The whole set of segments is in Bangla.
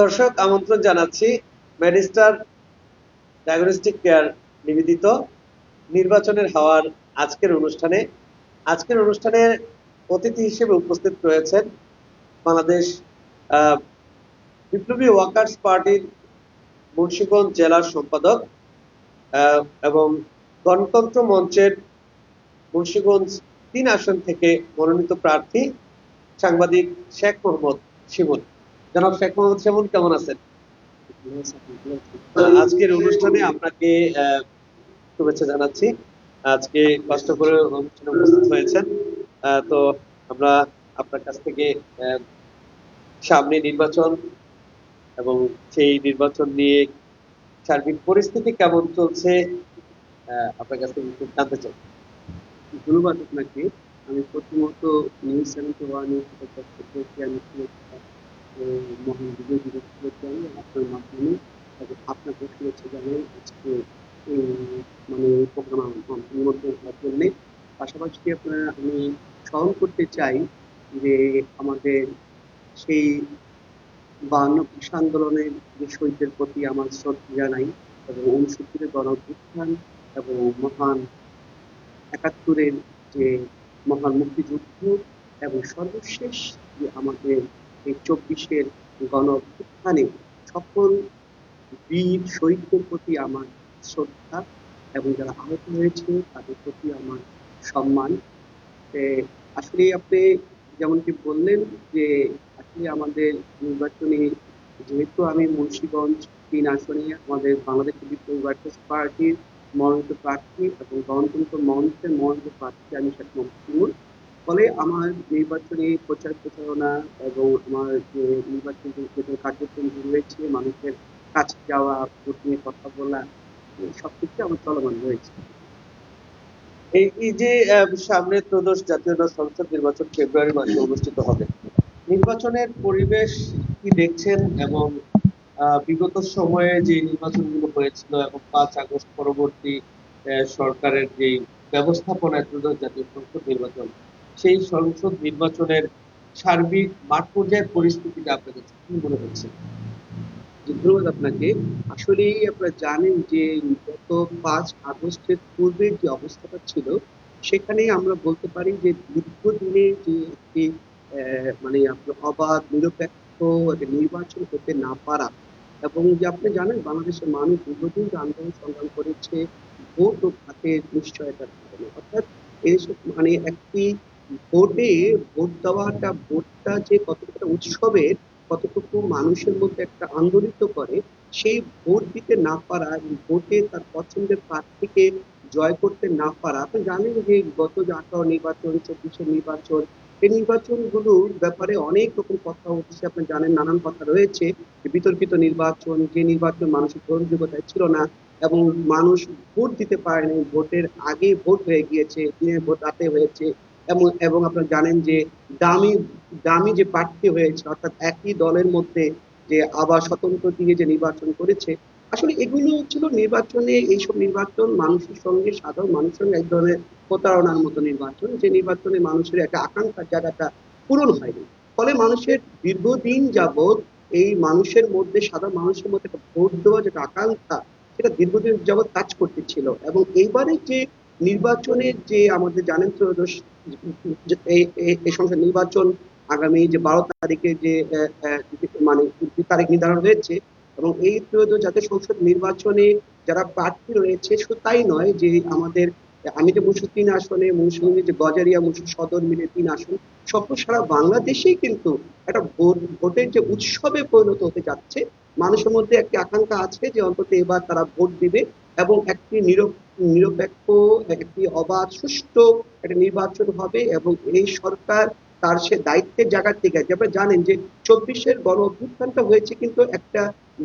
দর্শক, আমন্ত্রণ জানাচ্ছি ম্যাডিস্টার ডায়াগনস্টিক কেয়ার নিবেদিত নির্বাচনের হাওয়ার আজকের অনুষ্ঠানে। আজকের অনুষ্ঠানে অতিথি হিসেবে উপস্থিত রয়েছেন বাংলাদেশ বিপ্লবী ওয়ার্কার্স পার্টির মুন্সিগঞ্জ জেলার সম্পাদক এবং গণতন্ত্র মঞ্চের মুন্সিগঞ্জ তিন আসন থেকে মনোনীত প্রার্থী সাংবাদিক শেখ মোহাম্মদ শিমুল। জনাব শেখ মোহাম্মদ কেমন আছেন? আজকের অনুষ্ঠানে আপনাকে শুভেচ্ছা জানাচ্ছি। আজকে কষ্ট করে অনুষ্ঠানে উপস্থিত হয়েছেন। তো আমরা আপনার কাছ থেকে সামনে নির্বাচন এবং সেই নির্বাচন নিয়ে সার্বিক পরিস্থিতি কেমন চলছে আহ, আপনার কাছ থেকে জানতে চাই। ধন্যবাদ আপনাকে। আমি প্রথমত নিউজ সেভেন্টি ওয়ান থেকে আমি মহান বিজয় দিবস শুভেচ্ছা জানাই আপনার মাধ্যমে এবং আপনাকে শুভেচ্ছা জানাই আজকে মানে প্রোগ্রাম নিমন্ত্রণ করার জন্য পাশাপাশি আপনার আমি স্মরণ করতে চাই যে আমাদের সেই বাহান্ন কৃষি আন্দোলনের যে শহীদদের প্রতি আমার শ্রদ্ধা জানাই এবং উনসত্তরের গণ অভ্যুত্থান এবং মহান একাত্তরের যে মহান মুক্তিযুদ্ধ এবং সর্বশেষ যে আমাদের এই চব্বিশের গণ অভ্যুত্থানে সকল বীর শহীদদের প্রতি আমার শ্রদ্ধা এবং যারা আহত হয়েছে, তাদের প্রতি আমার সম্মান। আসলে আপনি যেমনটি বললেন যে, আসলে আমাদের নির্বাচনী, যেহেতু আমি মুন্সীগঞ্জ তিন আসনে, আমাদের বাংলাদেশ বিপ্লবী ওয়ার্কার্স পার্টির মনোনীত প্রার্থী এবং গণতন্ত্র মঞ্চের মনোনীত প্রার্থী আমি শেখ মোহাম্মদ ফলে আমার নির্বাচনী প্রচার প্রচারণা এবং আমার যে নির্বাচনী কার্যক্রম রয়েছে, মানুষের কাছে যাওয়া, ভোট নিয়ে কথা বলা সবকিছু আমার চলমান রয়েছে। এই যে সামনে ত্রয়োদশ জাতীয় সংসদ নির্বাচন ফেব্রুয়ারি মাসে অনুষ্ঠিত হবে। নির্বাচনের পরিবেশ কি দেখছেন এবং বিগত সময়ে যে নির্বাচনগুলো হয়েছিল এবং পাঁচ আগস্ট পরবর্তী সরকারের যে ব্যবস্থাপনায় ত্রয়োদশ জাতীয় সংসদ নির্বাচন সেই সংসদ নির্বাচনের সার্বিক মাঠ পর্যায়ের পরিস্থিতিটা আপনার কাছে কি মনে হচ্ছে? ধন্যবাদ আপনাকে। আসলেই আপনারা জানেন যে গত পাঁচ আগস্টের পূর্বের যে অবস্থাটা ছিল সেখানে আমরা বলতে পারি যে দীর্ঘদিনের যে একটি মানে আপনার অবাধ, নিরপেক্ষ একটা নির্বাচন হতে না পারা এবং যে আপনি জানেন বাংলাদেশের মানুষ দীর্ঘদিন যে আন্দোলন সংগ্রাম করেছে, ভোট ও খাতের নিশ্চয়তার কারণে। অর্থাৎ এইসব মানে একটি ভোটে ভোট দেওয়াটা, ভোটটা যে কতটা উৎসবের কতটুকু মানুষের মধ্যে একটা আন্দোলিত করে, সেই ভোট দিতে না পারা ভোটে তার পছন্দের প্রার্থীকে জয় করতে না পারা, আপনি জানেন যে গত আঠারো নির্বাচন চব্বিশের নির্বাচন, এই নির্বাচনগুলোর ব্যাপারে অনেক রকম কথা উঠছে, আপনি জানেন নানান কথা রয়েছে বিতর্কিত নির্বাচন, যে নির্বাচন মানুষের গ্রহণযোগ্যতায় ছিল না, এবং মানুষ ভোট দিতে পারেনি, ভোটের আগে ভোট হয়ে গিয়েছে, দিনের ভোট রাতে হয়েছে এবং এবং আপনারা জানেন যে দামি দামি যে প্রার্থী হয়েছে, অর্থাৎ একই দলের মধ্যে যে আবার স্বতন্ত্র দিয়ে যে নির্বাচন করেছে, আসলে এগুলো ছিল নির্বাচনে এইসব নির্বাচন মানুষের সঙ্গে, সাধারণ মানুষের সঙ্গে এক ধরনের প্রতারণার মতো নির্বাচন, যে নির্বাচনে মানুষের একটা আকাঙ্ক্ষার জায়গাটা পূরণ হয়নি। ফলে মানুষের দীর্ঘদিন যাবৎ এই মানুষের মধ্যে, সাধারণ মানুষের মধ্যে একটা ভোট দেওয়ার যেটা আকাঙ্ক্ষা, সেটা দীর্ঘদিন যাবৎ কাজ করতেছিল। এবং এইবারে যে নির্বাচনে যে আমাদের জানেন ত্রয়োদশ এই- সংসদ নির্বাচন আগামী যে বারো তারিখে যে মানে তারিখ নির্ধারণ হয়েছে এবং এই ত্রয়োদশ জাতীয় সংসদ নির্বাচনে যারা প্রার্থী রয়েছে, শুধু তাই নয় যে আমাদের, আমি যে মুন্সিগঞ্জ তিন আসনে মুন্সিগঞ্জের যে গজারিয়া মুসুর সদর মিলে তিন আসন, সব সারা বাংলাদেশেই কিন্তু একটা ভোট, ভোটের যে উৎসবে পরিণত হতে যাচ্ছে, মানুষের মধ্যে একটি আকাঙ্ক্ষা আছে যে অন্তত এবার তারা ভোট দিবে এবং একটি নিরপ- নিরপেক্ষ একটি অবাধ, সুষ্ঠু একটা নির্বাচন হবে এবং এই সরকার তার সে দায়িত্বের জায়গা থেকে আছে। আপনারা জানেন যে চব্বিশের গণ অভ্যুত্থানটা হয়েছে কিন্তু একটা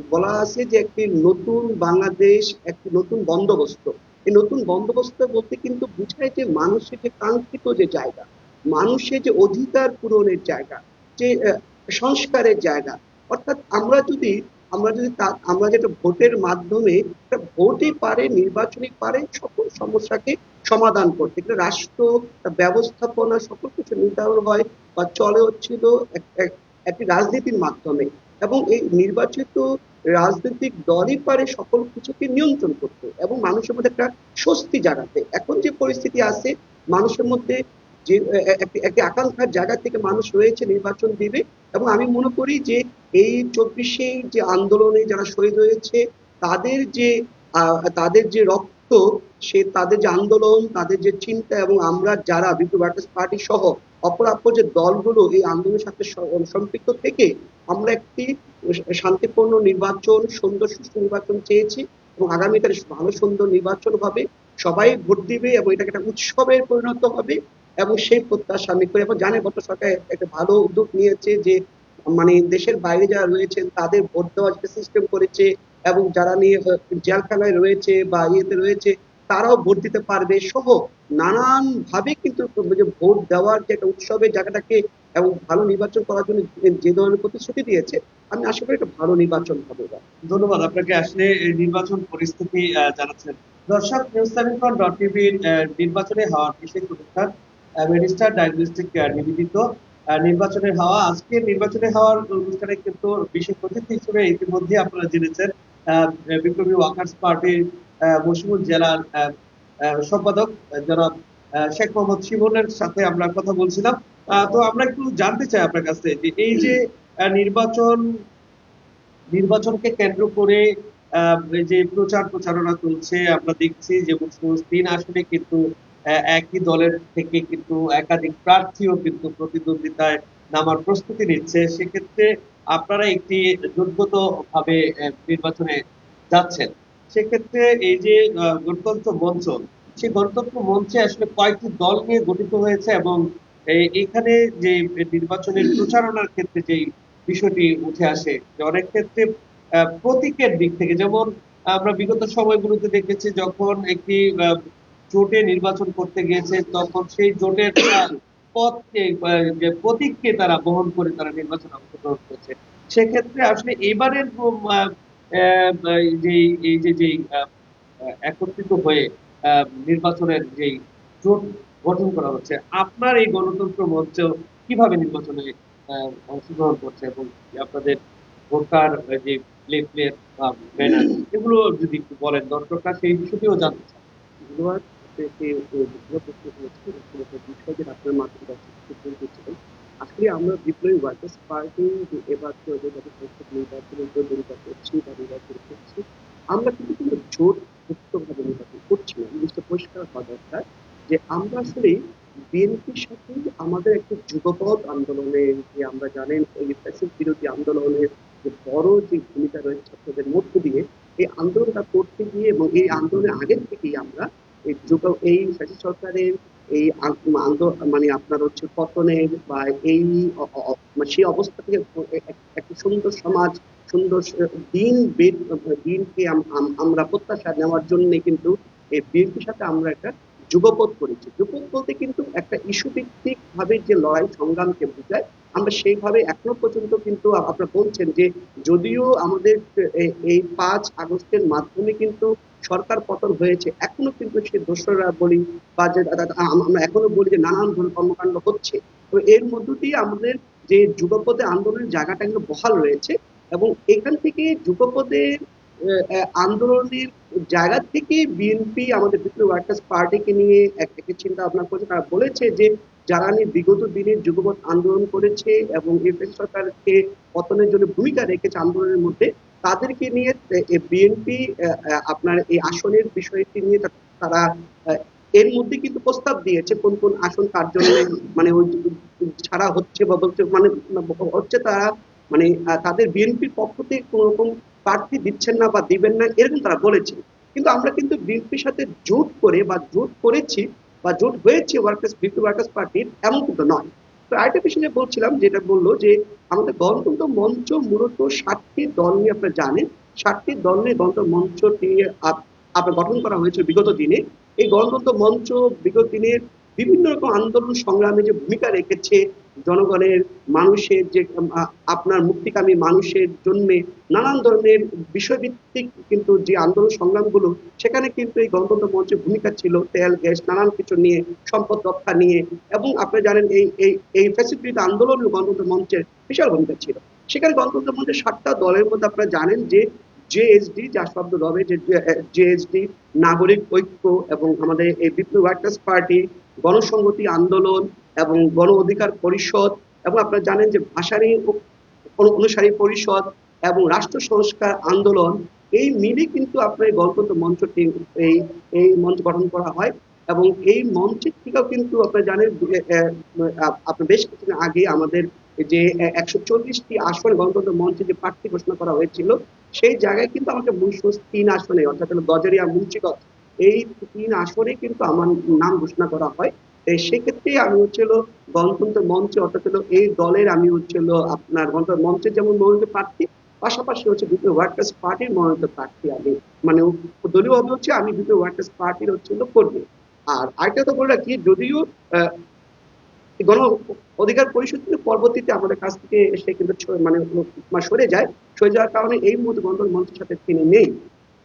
বলা আছে যে একটি নতুন বাংলাদেশ, একটি নতুন বন্দোবস্ত। এই নতুন বন্দোবস্ত বলতে কিন্তু বোঝায় যে মানুষের যে কাঙ্ক্ষিত যে জায়গা, মানুষের যে অধিকার পূরণের জায়গা, যে সংস্কারের জায়গা, অর্থাৎ আমরা যদি আমরা যদি আমরা যেটা ভোটের মাধ্যমে ভোটই পারে, নির্বাচনই পারে, সকল সমস্যাকে সমাধান করতে। কিন্তু রাষ্ট্র ব্যবস্থাপনা, সকল কিছু নির্ধারণ হয় বা চলে হচ্ছিল এক- এক, একটি রাজনীতির মাধ্যমে। এবং এই নির্বাচিত রাজনৈতিক দলই পারে সকল কিছুকে নিয়ন্ত্রণ করতে। এবং মানুষের মধ্যে একটা স্বস্তি জাগাতে। এখন যে পরিস্থিতি আছে, মানুষের মধ্যে যে একটি আকাঙ্ক্ষার জায়গা থেকে মানুষ রয়েছে নির্বাচন দিবে। এবং আমি মনে করি যে, এই চব্বিশে যে আন্দোলনে যারা শহীদ হয়েছে, তাদের যে তাদের যে রক্ত, সে, তাদের যে আন্দোলন, তাদের যে চিন্তা এবং আমরা যারা বিপ্লব পার্টি সহ অপরাপ্য যে দলগুলো এই আন্দোলনের সাথে সম্পৃক্ত থেকে, আমরা একটি শান্তিপূর্ণ নির্বাচন, সুন্দর সুষ্ঠু নির্বাচন চেয়েছি এবং আগামীকালে ভালো সুন্দর নির্বাচন হবে। সবাই ভোট দিবে এবং এটাকে একটা উৎসবের পরিণত হবে। এবং সেই প্রত্যাশা আমি করি। এবং জানে গত সরকার একটা ভালো উদ্যোগ নিয়েছে যে মানে দেশের বাইরে যারা রয়েছেন, তাদের ভোট দেওয়ার সিস্টেম করেছে এবং যারা নিয়ে জেলখানায় রয়েছে বা ইয়েতে রয়েছে, তারাও ভোট দিতে পারবে সহ নানান ভাবে কিন্তু ভোট দেওয়ার যে একটা উৎসবের জায়গাটাকে এবং ভালো নির্বাচন করার জন্য যে- ধরনের প্রতিশ্রুতি দিয়েছে, আমি আশা করি একটা ভালো নির্বাচন হবে ধন্যবাদ, আপনাকে আসলে নির্বাচন পরিস্থিতি জানাচ্ছেন। দর্শক নিউজ সেভেন ডট টিভির নির্বাচনে হওয়ার বিশেষ অনুষ্ঠান রেজিস্টার ডায়াগনস্টিক নিবেদিত। নির্বাচনের হাওয়া, আজকে নির্বাচনে হওয়ার অনুষ্ঠানে কিন্তু বিশেষ অতিথি হিসেবে ইতিমধ্যে আপনারা জেনেছেন বিপ্লবী ওয়ার্কার্স পার্টির মশিমুল জেলার সম্পাদক জনাব শেখ মোহাম্মদ শিমনের সাথে আমরা কথা বলছিলাম। তো আমরা একটু জানতে চাই আপনার কাছে যে এই যে নির্বাচন, নির্বাচনকে কেন্দ্র করে যে প্রচার প্রচারণা চলছে, আমরা দেখছি যে মুসলিম আসনে কিন্তু একই দলের থেকে কিন্তু একাধিক প্রার্থীও কিন্তু প্রতিদ্বন্দ্বিতায় নামার প্রস্তুতি নিচ্ছে। সেক্ষেত্রে আপনারা একটি যোগ্যত ভাবে নির্বাচনে যাচ্ছেন। সেক্ষেত্রে এই যে গণতন্ত্র মঞ্চ, সেই গণতন্ত্র মঞ্চে আসলে কয়েকটি দল নিয়ে গঠিত হয়েছে এবং এখানে যে নির্বাচনের প্রচারণার ক্ষেত্রে যে বিষয়টি উঠে আসে, যে অনেক ক্ষেত্রে প্রতীকের দিক থেকে, যেমন আমরা বিগত সময়গুলোতে দেখেছি যখন একটি জোটে নির্বাচন করতে গিয়েছে তখন সেই জোটের পথকে প্রতীককে তারা বহন করে তারা নির্বাচনে অংশগ্রহণ করছে। সেক্ষেত্রে আসলে এবারের আহ, এই যে যে একত্রিত হয়ে নির্বাচনের যেই জোট গঠন করা হচ্ছে আপনার এই গণতন্ত্র মঞ্চ কীভাবে নির্বাচনে অংশগ্রহণ করছে এবং আপনাদের ভোটার যে বা ব্যানার এগুলো যদি একটু বলেন দর্শকরা সেই বিষয়টিও জানতে চান। ধন্যবাদ। আপনার আসলে বিএনপির সাথে আমাদের একটি যুগপৎ আন্দোলনে যে আমরা জানেন, এই বিরোধী আন্দোলনের যে বড় যে ভূমিকা রয়েছে ছাত্রদের মধ্য দিয়ে, এই আন্দোলনটা করতে গিয়ে এবং এই আন্দোলনের আগের থেকেই আমরা এই যুগ এই সরকারের এই মানে আপনার হচ্ছে পতনের বা এই মানে সেই অবস্থা থেকে এক- এক- একটা সুন্দর সমাজ, সুন্দর দিন দিনকে আম- আম- আমরা প্রত্যাশা নেওয়ার জন্য কিন্তু এই বিএনপির সাথে আমরা একটা যুগপথ করেছি। যুগপথ বলতে কিন্তু একটা ইস্যু ভিত্তিক ভাবে যে লড়াই সংগ্রামকে বোঝায়, আমরা সেইভাবে এখনও পর্যন্ত কিন্তু আপনারা বলছেন যে যদিও আমাদের এই পাঁচ আগস্টের মাধ্যমে কিন্তু সরকার পতন হয়েছে এখনও কিন্তু সে দোসররা বলি বা যে আমরা এখনও বলি যে নানান ধরনের কর্মকাণ্ড হচ্ছে। তো এর মধ্য দিয়ে আমাদের যে যুগপথে আন্দোলনের জায়গাটা কিন্তু বহাল রয়েছে এবং এখান থেকে আহ, আন্দোলনের জায়গা থেকে বিএনপি আমাদের বিপ্লবী ওয়ার্কার্স পার্টিকে নিয়ে এক- একটি চিন্তা ভাবনা করেছে। তারা বলেছে যে যারা বিগত দিনে যুগপথ আন্দোলন করেছে এবং এফএস সরকারকে পতনের জন্য ভূমিকা রেখেছে আন্দোলনের মধ্যে। তাদেরকে নিয়ে বিএনপি আপনার এই আসনের বিষয়টি নিয়ে তারা এর মধ্যে কিন্তু প্রস্তাব দিয়েছে কোন কোন আসন কার জন্য মানে ওই ছাড়া হচ্ছে বা বলছে মানে হচ্ছে তারা মানে তাদের বিএনপির পক্ষ থেকে কোনো রকম প্রার্থী দিচ্ছেন না বা দিবেন না এরকম তারা বলেছে। কিন্তু আমরা কিন্তু বিএনপির সাথে জোট করে বা জোট করেছি বা জোট হয়েছে ওয়ার্কার্স বিপি ওয়ার্কার্স পার্টির, এমন কিন্তু নয়। তো আরেকটা বিষয় যে বলছিলাম, যেটা বলল যে আমাদের গণতন্ত্র মঞ্চ মূলত সাতটি দল নিয়ে আপনারা জানেন। সাতটি দল নিয়ে গণতন্ত্র মঞ্চ নিয়ে আপনার গঠন করা হয়েছে বিগত দিনে। এই গণতন্ত্র মঞ্চ বিগত দিনের বিভিন্ন রকম আন্দোলন সংগ্রামে যে ভূমিকা রেখেছে জনগণের মানুষের যে আপনার মুক্তিকামী মানুষের জন্য নানান ধরনের বিষয়ভিত্তিক কিন্তু যে আন্দোলন সংগ্রামগুলো, সেখানে কিন্তু এই গণতন্ত্র মঞ্চের ভূমিকা ছিল, তেল, গ্যাস, নানান কিছু নিয়ে, সম্পদ রক্ষা নিয়ে এবং আপনি জানেন এই এই এই ফ্যাসিলিটি আন্দোলন গণতন্ত্র মঞ্চের বিশাল ভূমিকা ছিল। সেখানে গণতন্ত্র মঞ্চের সাতটা দলের মধ্যে আপনারা জানেন যে জেএসডি যার শব্দ হবে যে জেএসডি নাগরিক ঐক্য এবং আমাদের এই বিপ্লব ওয়ার্কার্স পার্টি গণসংহতি আন্দোলন এবং গণ অধিকার পরিষদ এবং আপনারা জানেন যে ভাষারী অনুসারী পরিষদ এবং রাষ্ট্র সংস্কার আন্দোলন এই মিলে কিন্তু আপনার এই গণতন্ত্র মঞ্চটি এই এই মঞ্চ গঠন করা হয় এবং এই মঞ্চের থেকেও কিন্তু আপনারা জানেন যে, আপনার বেশ কিছুদিন আগে আমাদের যে একশো চল্লিশটি আসনে গণতন্ত্র মঞ্চে যে প্রার্থী ঘোষণা করা হয়েছিল সেই জায়গায় কিন্তু আমাকে মুন্সিগঞ্জ তিন আসনে, অর্থাৎ গজারিয়া মুন্সিগঞ্জ, এই তিন আসনে কিন্তু আমার নাম ঘোষণা করা হয়। সেক্ষেত্রে আমি হচ্ছিল গণতন্ত্র মঞ্চে, অর্থাৎ হলো এই দলের আমি হচ্ছিল আপনার গণতন্ত্র মঞ্চের যেমন মনোনীত প্রার্থী, পাশাপাশি হচ্ছে বিপ্লব ওয়ার্কার্স পার্টির মনোনীত প্রার্থী আমি মানে দলীয় হচ্ছে আমি বিপ্লব ওয়ার্কার্স পার্টির হচ্ছিল কর্মী। আর আরেকটা তো বলে রাখি, যদিও গণ অধিকার পরিষদ কিন্তু পরবর্তীতে আমাদের কাছ থেকে এসে কিন্তু মানে সরে যায়। সরে যাওয়ার কারণে এই মুহূর্তে গণতন্ত্র সাথে তিনি নেই।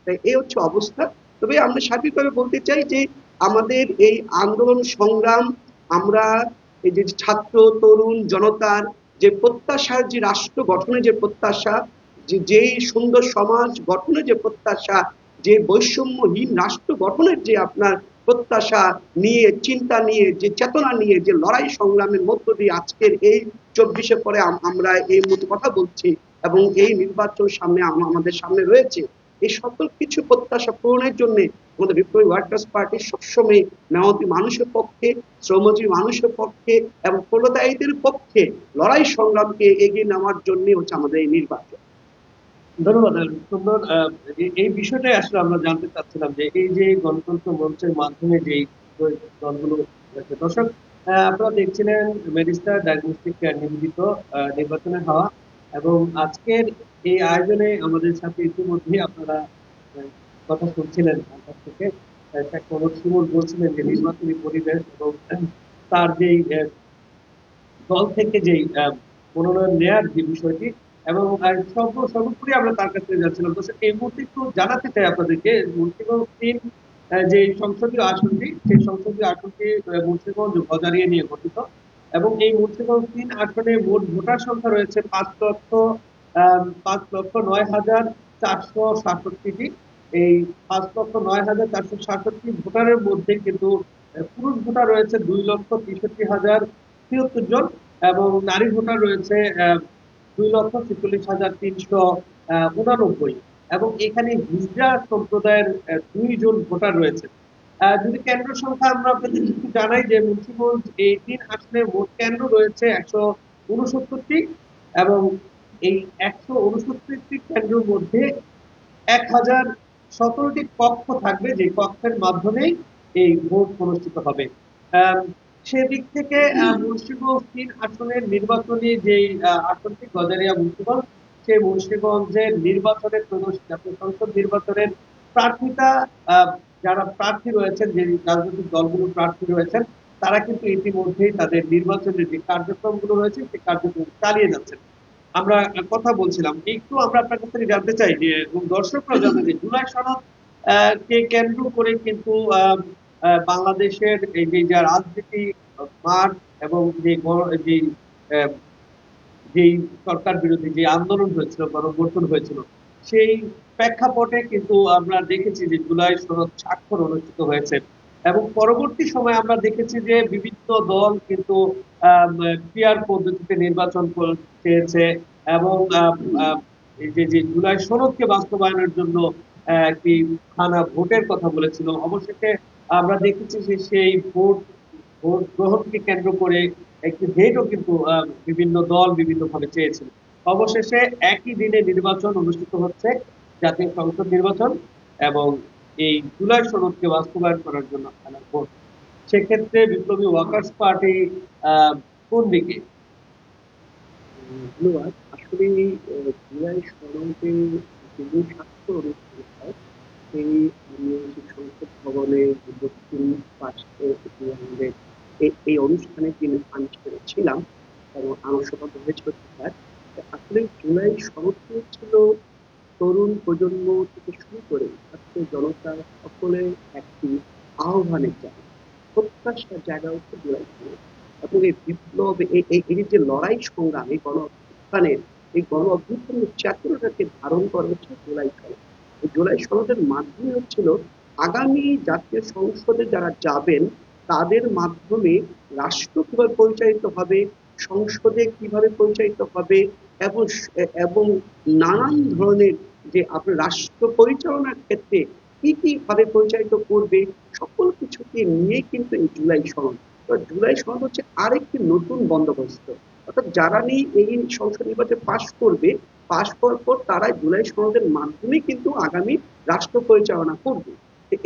তাই এই হচ্ছে অবস্থা। তবে আমরা সার্বিকভাবে বলতে চাই যে আমাদের এই আন্দোলন সংগ্রাম, আমরা এই যে ছাত্র, তরুণ, জনতার যে প্রত্যাশার যে রাষ্ট্র গঠনের যে প্রত্যাশা, যে যেই সুন্দর সমাজ গঠনের যে প্রত্যাশা, যে বৈষম্যহীন রাষ্ট্র গঠনের যে আপনার প্রত্যাশা নিয়ে, চিন্তা নিয়ে, যে চেতনা নিয়ে, যে লড়াই সংগ্রামের মধ্য দিয়ে আজকের এই চব্বিশে পরে আমরা এই মুহূর্তে কথা বলছি এবং এই নির্বাচন সামনে আমাদের সামনে রয়েছে। এই সকল কিছু প্রত্যাশা পূরণের জন্য আমাদের বিপ্লবী ওয়ার্কার্স পার্টি সবসময় মেহনতি মানুষের পক্ষে, শ্রমজীবী মানুষের পক্ষে এবং প্রলতায়ীদের পক্ষে লড়াই সংগ্রামকে এগিয়ে নেওয়ার জন্য হচ্ছে আমাদের এই নির্বাচন। ধন্যবাদ সুন্দর এই- বিষয়টাই আসলে আমরা জানতে চাচ্ছিলাম যে এই যে গণতন্ত্র মঞ্চের মাধ্যমে যে দলগুলো। দর্শক আপনারা দেখছিলেন মেডিস্টার ডায়াগনস্টিক নিবেদিত আহ, নির্বাচনের হওয়া এবং আজকের এই আয়োজনে আমাদের সাথে ইতিমধ্যে আপনারা কথা শুনছিলেন আমার থেকে সুমন বলছিলেন যে নির্বাচনী পরিবেশ এবং তার যেই দল থেকে যেই মনোনয়ন নেয়ার যে বিষয়টি এবং সর্ব- সর্বোপরি আমরা তার কাছে যাচ্ছিলাম। তো এই মুহূর্তে একটু জানাতে চাই আপনাদেরকে, মুন্সিগঞ্জ তিন যে সংসদীয় আসনটি, সেই সংসদীয় আসনটি মুন্সিগঞ্জ গজারিয়া নিয়ে গঠিত। এবং এই মুন্সিগঞ্জ তিন আসনে মোট ভোটার সংখ্যা রয়েছে পাঁচ লক্ষ পাঁচ লক্ষ নয় হাজার চারশো সাতষট্টিটি। এই পাঁচ লক্ষ নয় হাজার চারশো সাতষট্টি ভোটারের মধ্যে কিন্তু পুরুষ ভোটার রয়েছে দুই লক্ষ তেষট্টি হাজার তিয়াত্তর জন এবং নারী ভোটার রয়েছে দুই লক্ষ ছেচল্লিশ হাজার তিনশো উনানব্বই। এবং এখানে হিজড়া সম্প্রদায়ের দুইজন ভোটার রয়েছে। যদি কেন্দ্র সংখ্যা আমরা আপনাদের একটু জানাই যে মুন্সিগঞ্জ এই তিন আসনে মোট কেন্দ্র রয়েছে একশো উনসত্তরটি এবং এই একশো উনসত্তরটি কেন্দ্রের মধ্যে এক হাজার সতেরোটি কক্ষ থাকবে যে কক্ষের মাধ্যমেই এই ভোট অনুষ্ঠিত হবে। সেদিক থেকে মুন্সিগঞ্জ আসনের নির্বাচনী যে আসনটি গজারিয়া মুন্সিগঞ্জ, সেই মুন্সিগঞ্জের নির্বাচনের প্রদর্শন জাতীয় সংসদ নির্বাচনের প্রার্থিতা যারা প্রার্থী রয়েছেন, যে রাজনৈতিক দলগুলো প্রার্থী রয়েছেন, তারা কিন্তু ইতিমধ্যেই তাদের নির্বাচনের যে কার্যক্রমগুলো রয়েছে, সেই কার্যক্রম চালিয়ে যাচ্ছেন। আমরা কথা বলছিলাম, একটু আমরা আপনার কাছ থেকে জানতে চাই যে দর্শকরা জানতে চাই, জুলাই সনদ কে কেন্দ্র করে কিন্তু বাংলাদেশের এই যে যা রাজনীতি মাঠ এবং যে যে সরকার বিরোধী যে আন্দোলন হয়েছিল গণবর্তন হয়েছিল, সেই প্রেক্ষাপটে কিন্তু আমরা দেখেছি যে জুলাই সনদ স্বাক্ষর অনুষ্ঠিত হয়েছে এবং পরবর্তী সময়ে আমরা দেখেছি যে বিভিন্ন দল কিন্তু পিয়ার পদ্ধতিতে নির্বাচন চেয়েছে এবং যে যে জুলাই সনদকে বাস্তবায়নের জন্য একটি খানা ভোটের কথা বলেছিল। অবশেষে আমরা দেখেছি যে সেই ভোট ভোট গ্রহণকে কেন্দ্র করে একটি ডেটও কিন্তু বিভিন্ন দল বিভিন্ন ভাবে চেয়েছিল। অবশেষে একই দিনে নির্বাচন অনুষ্ঠিত হচ্ছে, জাতীয় সংসদ নির্বাচন, এবং এই জুলাই সনদকে বাস্তবায়ন করার জন্য খেলার ভোট সেক্ষেত্রে বিপ্লবী ওয়ার্কার্স পার্টি কোন দিকে? ধন্যবাদ। আসলে জুলাই সনদে যে স্বাক্ষর অনুষ্ঠান হয় সেই আমি সংসদ ভবনে দক্ষিণ পাশে আমাদের এই- অনুষ্ঠানে যিনি আনুষ্ঠানে ছিলাম এবং আমার সৌভাগ্য হয়েছিল থাকার আসলে জুলাই সনদটি ছিল তরুণ প্রজন্ম থেকে শুরু করে ছাত্র জনতা সকলের একটি আহ্বানের জায়গা প্রত্যাশার জায়গা হচ্ছে জুলাই এবং এই বিপ্লব এই- যে লড়াই সংগ্রাম, এই গণ অভ্যুত্থানের এই গণ অভ্যুত্থানের চেতনাটাকে ধারণ করা হচ্ছে জুলাই এই জুলাই সনদের মাধ্যমে হচ্ছিল, আগামী জাতীয় সংসদে যারা যাবেন, তাদের মাধ্যমে রাষ্ট্র কীভাবে পরিচালিত হবে, সংসদে কীভাবে পরিচালিত হবে, এবং এবং নানান ধরনের যে আপনার রাষ্ট্র পরিচালনার ক্ষেত্রে কি কি ভাবে পরিচালিত করবে, সকল কিছুকে নিয়ে কিন্তু এই জুলাই সনদ। জুলাই সনদ হচ্ছে আরেকটি নতুন বন্দোবস্ত। অর্থাৎ যারা নিয়ে এই সংসদ নির্বাচনে পাশ করবে পাশ করার পর তারা জুলাই সনদের মাধ্যমে কিন্তু আগামী রাষ্ট্র পরিচালনা করবে।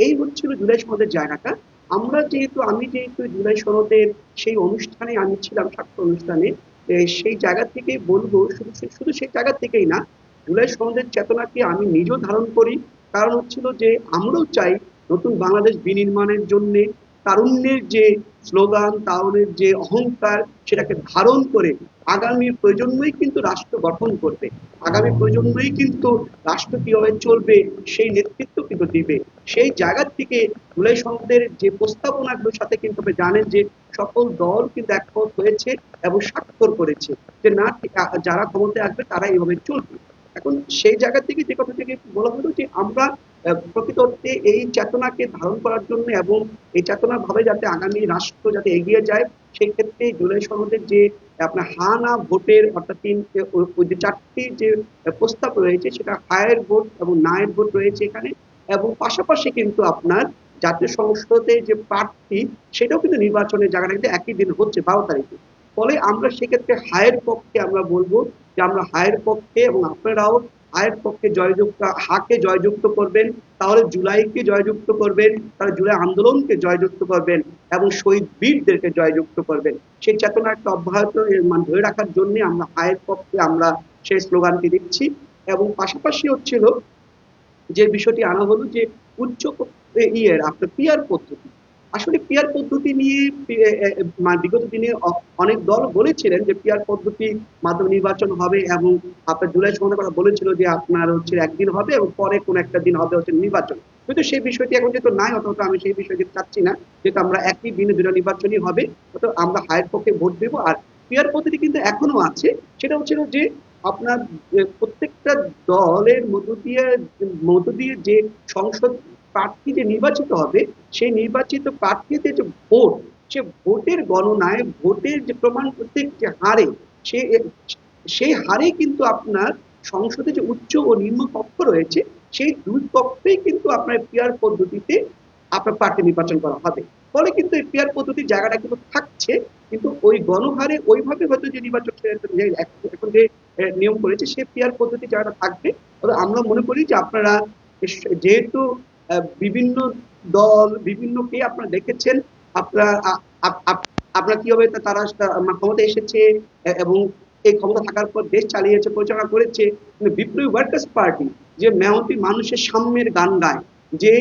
এই হচ্ছিল জুলাই সনদের জায়গাটা। আমরা যেহেতু, আমি যেহেতু জুলাই সনদের সেই অনুষ্ঠানে আমি ছিলাম স্বাক্ষর অনুষ্ঠানে সেই জায়গা থেকে বলব, শুধু শুধু সেই জায়গা থেকেই না, জুলাই সনদের চেতনাকে আমি নিজেও ধারণ করি। কারণ হচ্ছিল যে আমরাও চাই নতুন বাংলাদেশ বিনির্মাণের জন্য তারুণ্যের যে স্লোগান তারুণ্যের যে অহংকার, সেটাকে ধারণ করে আগামী প্রজন্মই কিন্তু রাষ্ট্র গঠন করবে। আগামী প্রজন্মই কিন্তু রাষ্ট্র কীভাবে চলবে, সেই নেতৃত্ব কিন্তু দিবে। সেই জায়গা থেকে জুলাই সনদের যে প্রস্তাবনাগুলোর সাথে কিন্তু আপনি জানেন যে সকল দল কিন্তু একমত হয়েছে এবং স্বাক্ষর করেছে যে না, যারা ক্ষমতায় আসবে তারা এইভাবে চলবে। এখন সেই জায়গা থেকে যে কথা থেকে বলা হলো যে আমরা প্রকৃত অর্থে এই চেতনাকে ধারণ করার জন্য এবং এই চেতনা ভাবে যাতে আগামী রাষ্ট্র যাতে এগিয়ে যায় সেই ক্ষেত্রে জুলাই সনদের যে আপনার হা না ভোটের অর্থাৎ তিন যে চারটি যে প্রস্তাব রয়েছে, সেটা হায়ের ভোট এবং নায়ের ভোট রয়েছে এখানে। এবং পাশাপাশি কিন্তু আপনার জাতীয় সংসদে যে প্রার্থী, সেটাও কিন্তু নির্বাচনের জায়গাটা কিন্তু একই দিন হচ্ছে, বারো তারিখে। ফলে আমরা সেক্ষেত্রে হায়ের পক্ষে আমরা বলব যে আমরা হায়ের পক্ষে এবং আপনারাও হায়ের পক্ষে জয়যুক্ত হাকে জয়যুক্ত করবেন, তাহলে জুলাইকে জয়যুক্ত করবেন, তাহলে জুলাই আন্দোলনকে জয়যুক্ত করবেন এবং শহীদ বীরদেরকে জয়যুক্ত করবেন। সেই চেতনা একটা অব্যাহত মান ধরে রাখার জন্য আমরা আয়ের পক্ষে আমরা সেই স্লোগানটি দিচ্ছি এবং পাশাপাশি হচ্ছিল যে বিষয়টি আনা হলো যে উচ্চ ইয়ের আপনার পিয়ার পদ্ধতি। আসলে পিয়ার পদ্ধতি নিয়ে বিগত দিনে অনেক দল বলেছিলেন যে পিয়ার পদ্ধতি মাধ্যমে নির্বাচন হবে এবং আপনার জুলাই সমাধান কথা বলেছিল যে আপনার হচ্ছে একদিন হবে এবং পরে কোন একটা দিন হবে হচ্ছে নির্বাচন। কিন্তু সেই বিষয়টি এখন যেহেতু নাই অত আমি সেই বিষয়টি চাচ্ছি না, যেহেতু আমরা একই দিনে দুটো নির্বাচনই হবে অত আমরা হায়ের পক্ষে ভোট দেবো। আর পিয়ার পদ্ধতি কিন্তু এখনও আছে, সেটা হচ্ছিল যে আপনার প্রত্যেকটা দলের মধ্য দিয়ে মধ্য দিয়ে যে সংসদ প্রার্থী যে নির্বাচিত হবে, সেই নির্বাচিত প্রার্থীদের যে ভোট, সে ভোটের গণনায় ভোটের যে প্রমাণ প্রত্যেক যে হারে, সে সেই হারে কিন্তু আপনার সংসদে যে উচ্চ ও নিম্ন কক্ষ রয়েছে, সেই দুই কক্ষেই কিন্তু আপনার পিয়ার পদ্ধতিতে আপনার প্রার্থী নির্বাচন করা হবে। ফলে কিন্তু এই পিয়ার পদ্ধতির জায়গাটা কিন্তু থাকছে, কিন্তু ওই গণহারে ওইভাবে হয়তো যে নির্বাচন এখন যে নিয়ম করেছে, সে পিয়ার পদ্ধতি জায়গাটা থাকবে। আমরা মনে করি যে আপনারা যেহেতু বিভিন্ন দল, বিভিন্ন কে আপনারা দেখেছেন? আপনারা আপনারা কীভাবে তারা ক্ষমতা এসেছে এবং এই ক্ষমতা থাকার পর দেশ চালিয়েছে পরিচালনা করেছে বিপ্লবী ওয়ার্কার্স পার্টি, যে মেহনতি মানুষের সাম্যের গান গায় যে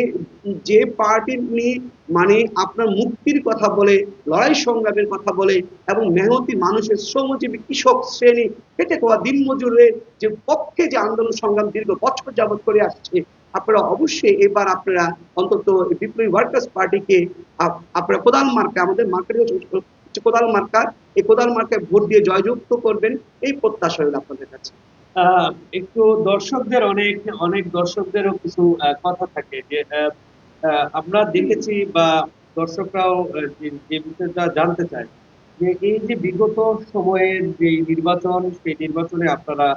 যে পার্টি নিয়ে মানে আপনার মুক্তির কথা বলে, লড়াই সংগ্রামের কথা বলে, এবং মেহনতি মানুষের শ্রমজীবী কৃষক শ্রেণি খেটে খাওয়া দিনমজুরের যে পক্ষে যে আন্দোলন সংগ্রাম দীর্ঘ বছর যাবত করে আসছে আপনারা অবশ্যই এবার আপনারা অন্তত বিপ্লবী ওয়ার্কার্স পার্টিকে আপ- আপনারা কোদাল মার্কা, আমাদের মার্কেটে হচ্ছে কোদাল মার্কা, এই কোদাল মার্কায় ভোট দিয়ে জয়যুক্ত করবেন, এই প্রত্যাশা রইল আপনাদের কাছে। একটু দর্শকদের অনেক অনেক দর্শকদেরও কিছু কথা থাকে যে আমরা দেখেছি বা দর্শকরাও যে- বিষয়টা জানতে চায় যে, এই যে বিগত সময়ের যে নির্বাচন, সেই নির্বাচনে আপনারা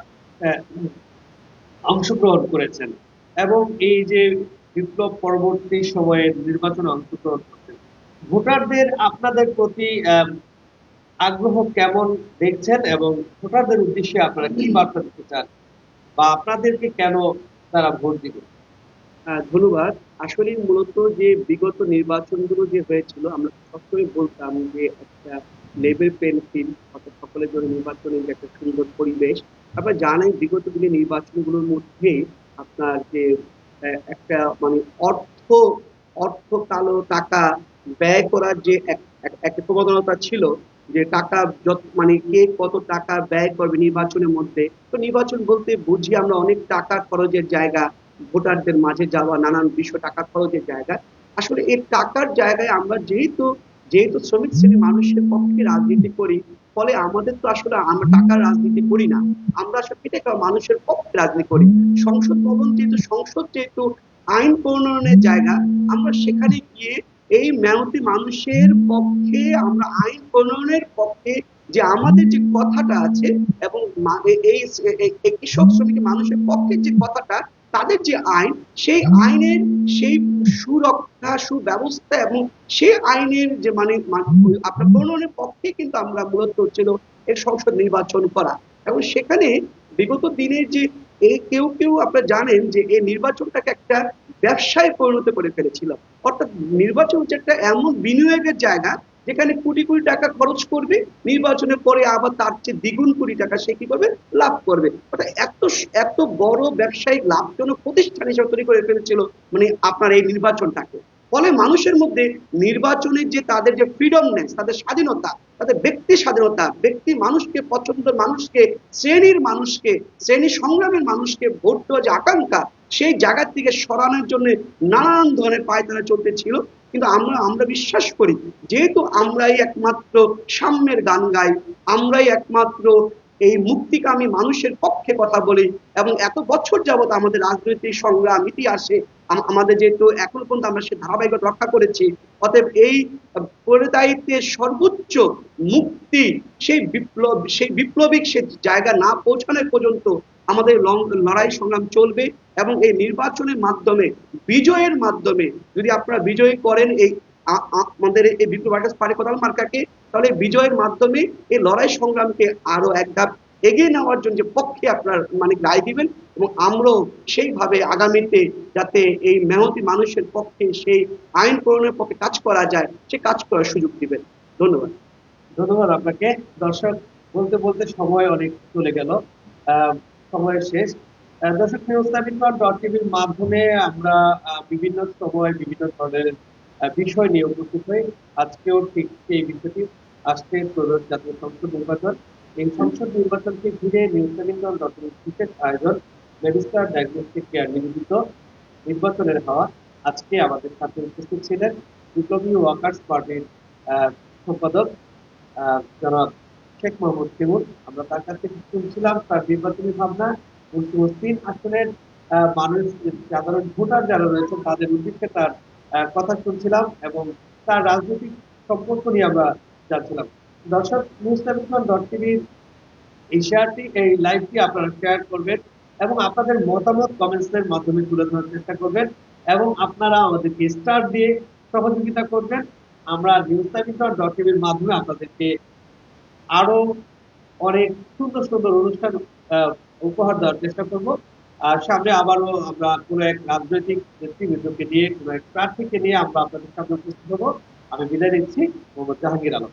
অংশগ্রহণ করেছেন। এবং এই যে বিপ্লব পরবর্তী সময়ের নির্বাচনে অংশগ্রহণ করছেন। ভোটারদের আপনাদের প্রতি আগ্রহ কেমন দেখছেন এবং ভোটারদের উদ্দেশ্যে আপনারা কি বার্তা দিতে চান? বা আপনাদেরকে কেন তারা ভোট দিবে? ধন্যবাদ। আসলে মূলত যে বিগত নির্বাচনগুলো যে হয়েছিল, আমরা সবসময় বলতাম যে একটা লেভেল পেন্সিল অর্থাৎ সকলের জন্য নির্বাচনের যে একটা সুন্দর পরিবেশ। আপনারা জানেন বিগত দিনে নির্বাচনগুলোর মধ্যে আপনার যে একটা মানে অর্থ অর্থ কালো টাকা ব্যয় করার যে এক- প্রবণতা ছিল যে টাকা যত মানে কে কত টাকা ব্যয় করবে নির্বাচনের মধ্যে, তো নির্বাচন বলতে বুঝি আমরা অনেক টাকা খরচের জায়গা, ভোটারদের মাঝে যাওয়া, নানান বিষয়, টাকা খরচের জায়গা। আসলে এই টাকার জায়গায় আমরা যেহেতু যেহেতু শ্রমিক শ্রেণির মানুষের পক্ষে রাজনীতি করি ফলে আমাদের তো আসলে আমরা টাকার রাজনীতি করি না। আমরা আসলে এটা মানুষের পক্ষে রাজনীতি করি। সংসদ ভবন যেহেতু সংসদ যেহেতু আইন প্রণয়নের জায়গা, আমরা সেখানে গিয়ে এই মেহনতি মানুষের পক্ষে, আমরা আইন প্রণয়নের পক্ষে যে আমাদের যে কথাটা আছে এবং এই কৃষক শ্রমিক মানুষের পক্ষে যে কথাটা তাদের যে আইন সেই আইনের সেই সুরক্ষা সুব্যবস্থা এবং সেই আইনের যে মানে মানে আপনার প্রণয়নের পক্ষে কিন্তু আমরা মূলত হচ্ছিল এর সংসদ নির্বাচন করা। এবং সেখানে বিগত দিনের যে এই কেউ কেউ আপনারা জানেন যে এই নির্বাচনটাকে একটা ব্যবসায় পরিণত করে ফেলেছিল। অর্থাৎ নির্বাচন হচ্ছে একটা এমন বিনিয়োগের জায়গা যেখানে কোটি কোটি টাকা খরচ করবে, নির্বাচনের পরে আবার তার চেয়ে দ্বিগুণ কোটি টাকা সে কি করবে লাভ করবে? অর্থাৎ এত এত বড় ব্যবসায়িক লাভজনক প্রতিষ্ঠান হিসেবে তৈরি করে ফেলেছিল মানে আপনার এই নির্বাচনটাকে। ফলে মানুষের মধ্যে নির্বাচনের যে তাদের যে ফ্রিডমনেস, তাদের স্বাধীনতা, তাদের ব্যক্তি স্বাধীনতা, ব্যক্তি মানুষকে পছন্দ, মানুষকে, শ্রেণির মানুষকে, শ্রেণি সংগ্রামের মানুষকে ভোট দেওয়ার যে আকাঙ্ক্ষা, সেই জায়গার থেকে সরানোর জন্য নানান ধরনের পায়তারা চলতে ছিল। কিন্তু আমরা আমরা বিশ্বাস করি, যেহেতু আমরাই একমাত্র সাম্যের গান গাই, আমরাই একমাত্র এই মুক্তিকামী মানুষের পক্ষে কথা বলি এবং এত বছর যাবত আমাদের রাজনৈতিক সংগ্রাম, ইতিহাসে আমাদের যেহেতু এখনও পর্যন্ত আমরা সে ধারাবাহিকতা রক্ষা করেছি, অতএব এই পরিদায়িত্বের সর্বোচ্চ মুক্তি সেই বিপ্লব, সেই বিপ্লবিক সে জায়গা না পৌঁছানোর পর্যন্ত আমাদের লড়াই সংগ্রাম চলবে এবং এই নির্বাচনের মাধ্যমে, বিজয়ের মাধ্যমে যদি আপনারা বিজয় করেন এই আমাদের এই বিপ্লব পারে কোদাল মার্কাকে, তাহলে বিজয়ের মাধ্যমে এই লড়াই সংগ্রামকে আরও এক ধাপ এগিয়ে নেওয়ার জন্য যে পক্ষে আপনার মানে রায় দিবেন এবং আমরাও সেইভাবে আগামীতে যাতে এই মেহনতি মানুষের পক্ষে সেই আইন প্রণয়নের পক্ষে কাজ করা যায়, সে কাজ করার সুযোগ দিবেন। ধন্যবাদ। ধন্যবাদ আপনাকে। দর্শক, বলতে বলতে সময় অনেক চলে গেল। সময় শেষ। দর্শক নিউজটাবিকর ডট টিভির মাধ্যমে আমরা বিভিন্ন সময় বিভিন্ন ধরনের বিষয় নিয়ে উপস্থিত হই। আজকেও ঠিক সেই বিষয়টি আসছে প্রদেশ জাতীয় সংসদ নির্বাচন। এই সংসদ নির্বাচনকে ঘিরে নিউজটাবিকর ডট টিভির বিশেষ আয়োজন রেজিস্টার ডায়াগনস্টিক কেয়ার নিবেদিত নির্বাচনের হাওয়া। আজকে আমাদের সাথে উপস্থিত ছিলেন বিপ্লবী ওয়ার্কার্স পার্টির সম্পাদক জনাব শেখ মোহাম্মদ শিমুল। আমরা তার কাছ শুনছিলাম? তার নির্বাচনী ভাবনা তিন আসনের মানুষ, সাধারণ ভোটার যারা রয়েছেন, তাদের উদ্দেশ্যে তার কথা শুনছিলাম এবং তার রাজনৈতিক সম্পর্ক নিয়ে আমরা জানছিলাম। দর্শক নিউজ টেলিভিশন ডট টিভির এই শেয়ারটি এই লাইভটি আপনারা শেয়ার করবেন এবং আপনাদের মতামত কমেন্টসের মাধ্যমে তুলে ধরার চেষ্টা করবেন এবং আপনারা আমাদেরকে স্টার দিয়ে সহযোগিতা করবেন। আমরা নিউজ টেলিভিশন ডট টিভির মাধ্যমে আপনাদেরকে আরও অনেক সুন্দর সুন্দর অনুষ্ঠান উপহার দেওয়ার চেষ্টা করব। আর সামনে আবারও আমরা কোনো এক রাজনৈতিক নেতৃবৃন্দকে নিয়ে, কোনো এক প্রার্থীকে নিয়ে আমরা আপনাদের সামনে উপস্থিত হব। আমি বিদায় নিচ্ছি, মোহাম্মদ জাহাঙ্গীর আলম।